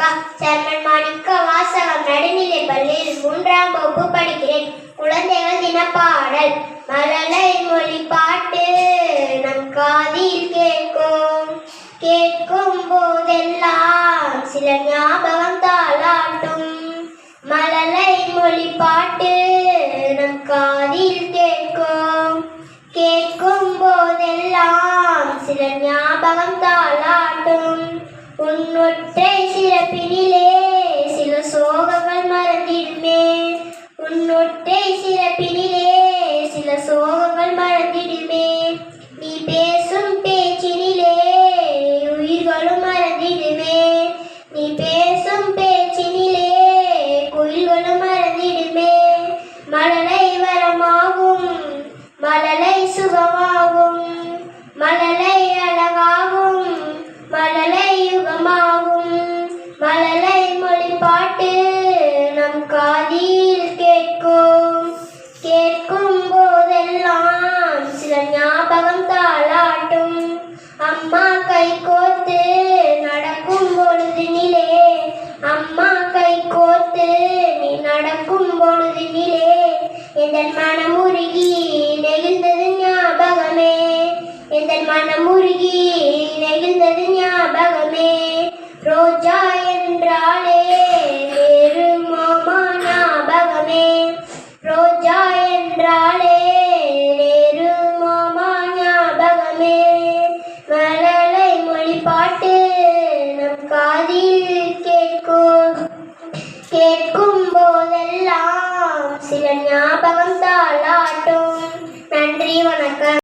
Renuka chairman மாணிக்க வாசகம் நடுநிலை பள்ளியில் மூன்றாம் வகுப்பு படிக்கிறேன். குழந்தைகள் தினப்பாடல். மழலை மொழி பாட்டு நம் காதில் கேட்கும். கேட்கும் போதெல்லாம் சில ஞாபகம் தாளாட்டும். மழலை மொழி பாட்டு நம் காதில் கேட்கும். கேட்கும் போதெல்லாம் சில ஞாபகம் தாளாட்டும். உன்னொற்றை உன்னொற்றை சிறப்பினிலே சில சோகங்கள் மறந்திடுமே. நீ பேசும் பேச்சினிலே உயிர்களும் மறந்திடுமே. நீ பேசும் பேச்சினிலே குயில்களும் மறந்திடுமே. மழலை வரமாகும் மழலை சுகமாகும். மழலை அழகாகும் மழலை யுகமாகும். மழலை மொழி பாட்டு நம் காதில் எந்தன் மனமுருகி நெகிழ்ந்தது ஞாபகமே? எந்தன் மனமுருகி நெகிழ்ந்தது ஞாபகமே? ரோஜா என்றாலே மாமா ஞாபகமே. ரோஜா என்றாலே மாமா ஞாபகமே. மழலை மொழி பாட்டு நம் காதில் கேட்கும் கேட்கும் சில ஞாபகம் தாளாட்டும். நன்றி வணக்கம்.